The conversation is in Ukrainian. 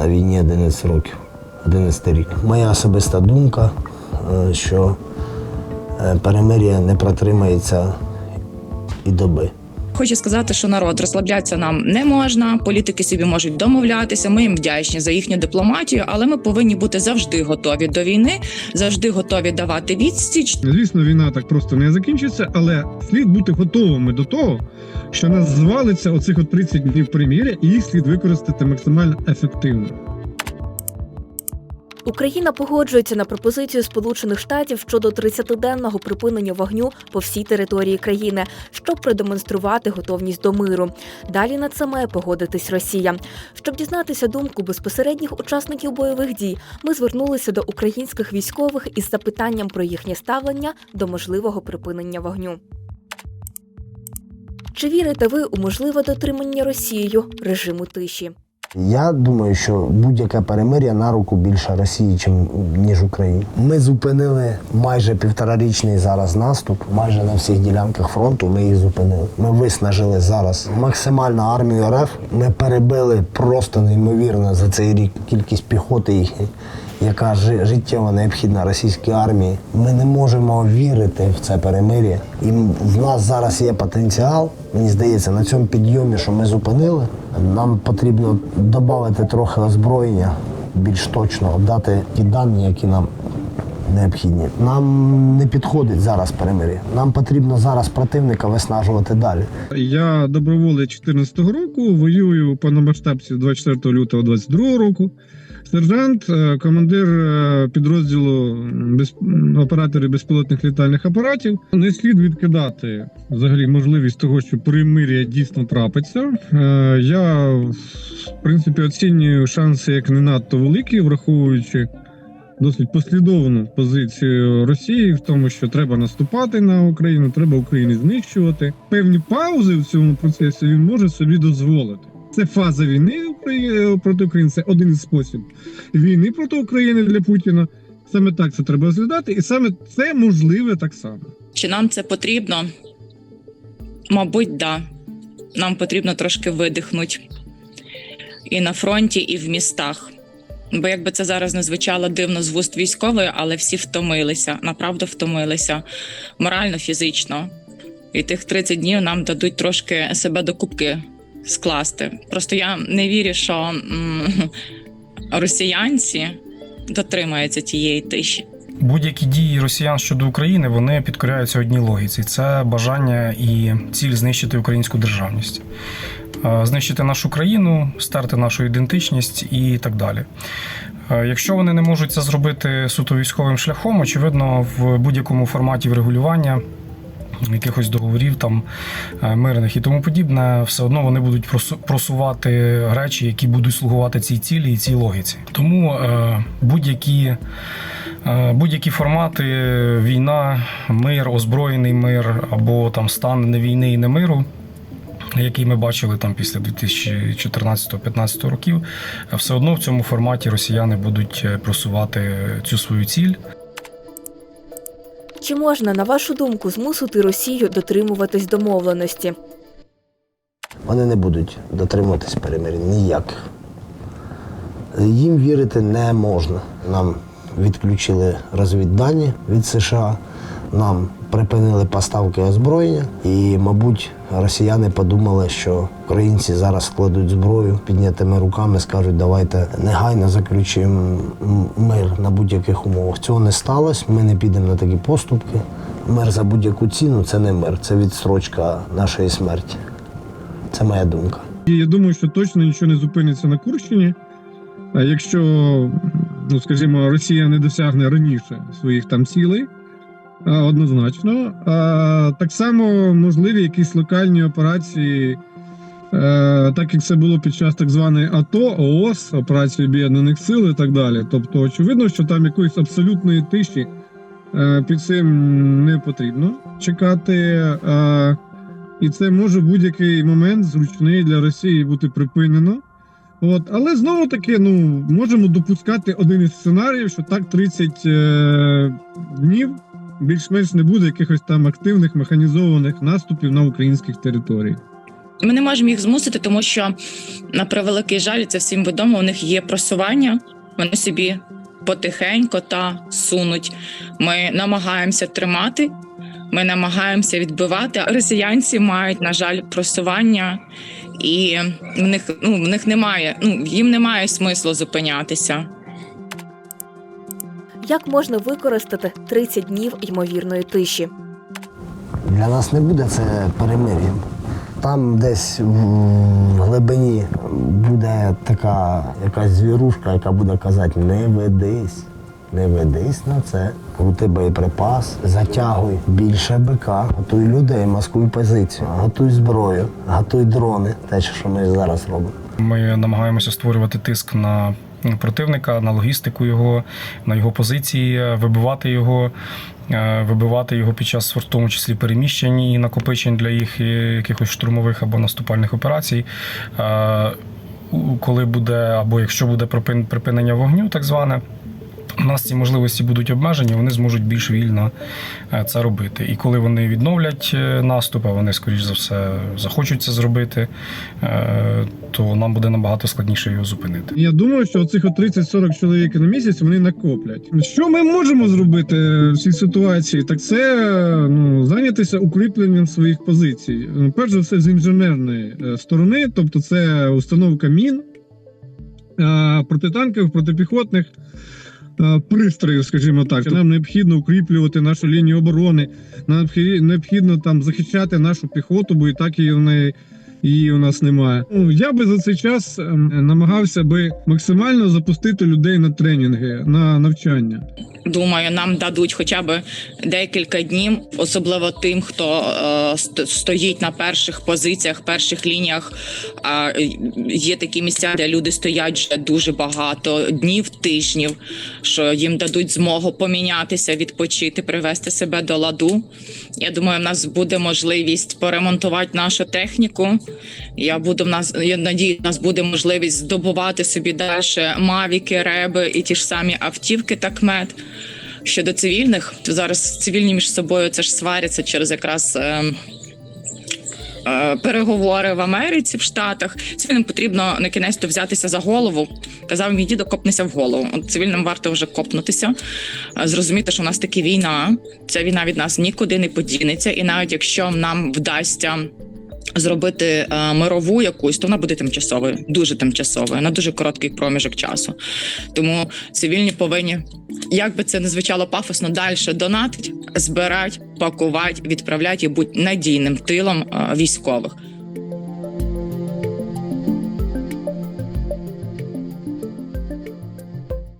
на війні 11 років, 11 рік. Моя особиста думка, е, що е, перемир'я не протримається і доби. Хочу сказати, що народ розслаблятися нам не можна. Політики собі можуть домовлятися. Ми їм вдячні за їхню дипломатію, але ми повинні бути завжди готові до війни, завжди готові давати відсіч. Звісно, війна так просто не закінчиться, але слід бути готовими до того, що нас звалиться оцих от 30 днів приміря, і їх слід використати максимально ефективно. Україна погоджується на пропозицію Сполучених Штатів щодо 30-денного припинення вогню по всій території країни, щоб продемонструвати готовність до миру. Далі на це має погодитись Росія. Щоб дізнатися думку безпосередніх учасників бойових дій, ми звернулися до українських військових із запитанням про їхнє ставлення до можливого припинення вогню. Чи вірите ви у можливе дотримання Росією режиму тиші? Я думаю, що будь-яке перемир'я на руку більше Росії, чим ніж Україні. Ми зупинили майже півторарічний зараз наступ, майже на всіх ділянках фронту. Ми їх зупинили. Ми виснажили зараз максимально армію РФ. Ми перебили просто неймовірно за цей рік кількість піхоти їхньої, яка життєво необхідна російській армії. Ми не можемо вірити в це перемир'я. І в нас зараз є потенціал. Мені здається, на цьому підйомі, що ми зупинили, нам потрібно додати трохи озброєння, більш точно дати ті дані, які нам необхідні. Нам не підходить зараз перемир'я. Нам потрібно зараз противника виснажувати далі. Я доброволець 14-го року, воюю по повномасштабці з 24 лютого 22 року. Сержант, е, командир е, підрозділу без... оператори безпілотних літальних апаратів. Не слід відкидати взагалі можливість того, що примир'я дійсно трапиться. Е, Я в принципі оцінюю шанси як не надто великі, враховуючи досить послідовну позицію Росії в тому, що треба наступати на Україну, треба Україну знищувати. Певні паузи в цьому процесі він може собі дозволити. Це фаза війни проти України. Це один із спосіб війни проти України для Путіна. Саме так це треба розглядати, і саме це можливе так само. Чи нам це потрібно? Мабуть, да. Нам потрібно трошки видихнути і на фронті, і в містах. Бо якби це зараз не звучало дивно з вуст військової, але всі втомилися, направду втомилися морально, фізично. І тих 30 днів нам дадуть трошки себе до кубки скласти. Просто я не вірю, що росіянці дотримаються тієї тиші. Будь-які дії росіян щодо України вони підкоряються одній логіці: це бажання і ціль знищити українську державність, знищити нашу країну, стерти нашу ідентичність і так далі. Е, Якщо вони не можуть це зробити суто військовим шляхом, очевидно, в будь-якому форматі врегулювання. Якихось договорів там е, мирних і тому подібне, все одно вони будуть просу- просувати речі, які будуть слугувати цій цілі і цій логіці. Тому е, будь-які Будь-які формати війна, мир, озброєний мир або там стан не війни і не миру, який ми бачили там після 2014-2015 років, все одно в цьому форматі росіяни будуть е, просувати цю свою ціль. Чи можна, на вашу думку, змусити Росію дотримуватись домовленості? Вони не будуть дотримуватись перемир'я ніяк. Їм вірити не можна. Нам відключили розвіддані від США, нам припинили поставки озброєння, і, мабуть, росіяни подумали, що українці зараз складуть зброю піднятими руками, скажуть, давайте негайно заключимо мир на будь-яких умовах. Цього не сталося. Ми не підемо на такі поступки. Мир за будь-яку ціну це не мир, це відстрочка нашої смерті. Це моя думка. Я думаю, що точно нічого не зупиниться на Курщині. Якщо, ну скажімо, Росія не досягне раніше своїх там цілей, однозначно. А, так само можливі якісь локальні операції, е, так як це було під час так званої АТО, ООС, операції Об'єднаних Сил і так далі. Тобто, очевидно, що там якоїсь абсолютної тиші е, під цим не потрібно чекати. Е, і це може будь-який момент зручний для Росії бути припинено. От, але знову таки, ну можемо допускати один із сценаріїв, що так 30 е, днів більш-менш не буде якихось там активних механізованих наступів на українських територіях. Ми не можемо їх змусити, тому що на превеликий жаль, це всім відомо. У них є просування. Вони собі потихенько та сунуть. Ми намагаємося тримати, ми намагаємося відбивати. Росіянці мають, на жаль, просування, і в них ну в них немає. Ну їм немає смислу зупинятися. Як можна використати 30 днів ймовірної тиші? Для нас не буде це перемир'ям. Там десь в глибині буде така якась звірушка, яка буде казати, не ведись, не ведись на це. Крути боєприпас, затягуй більше бика, готуй людей, маскуй позицію, готуй зброю, готуй дрони. Те, що ми зараз робимо. Ми намагаємося створювати тиск на противника, на логістику його, на його позиції, вибивати його, е, вибивати його під час в тому числі переміщень і накопичень для їх е, якихось штурмових або наступальних операцій. Е, Коли буде або якщо буде припин- припинення вогню, так зване. У нас ці можливості будуть обмежені, вони зможуть більш вільно е, це робити. І коли вони відновлять е, наступ, а вони, скоріш за все, захочуть це зробити, е, то нам буде набагато складніше його зупинити. Я думаю, що оцих 30-40 чоловік на місяць вони накоплять. Що ми можемо зробити в цій ситуації? Так це ну зайнятися укріпленням своїх позицій. Ну, Перш за все, з інженерної сторони, тобто це установка мін, протитанкових, протипіхотних. Е, Пристроїв, скажімо так, нам необхідно укріплювати нашу лінію оборони. Нам необхі- необхідно там захищати нашу піхоту, бо і так її в неї її у нас немає. Ну, Я би за цей час ем, намагався би максимально запустити людей на тренінги, на навчання. Думаю, нам дадуть хоча б декілька днів, особливо тим, хто е, стоїть на перших позиціях, перших лініях. А є такі місця, де люди стоять вже дуже багато днів, тижнів, що їм дадуть змогу помінятися, відпочити, привести себе до ладу. Я думаю, в нас буде можливість поремонтувати нашу техніку. Я буду в нас. Я надію, в нас буде можливість здобувати собі далі мавіки, реби і ті ж самі автівки та кмет. Щодо цивільних, то зараз цивільні між собою це ж сваряться через якраз. Е, е, Переговори в Америці в Штатах цивільним потрібно на кінець то взятися за голову. Казав мій дідо, копнися в голову. От цивільним варто вже копнутися, е, зрозуміти, що у нас таки війна. Ця війна від нас нікуди не подінеться, і навіть якщо нам вдасться зробити е, мирову якусь, то вона буде тимчасовою, дуже тимчасовою, на дуже короткий проміжок часу. Тому цивільні повинні, як би це не звучало пафосно, далі донатить, збирати, пакувати, відправляти і бути надійним тилом е, військових.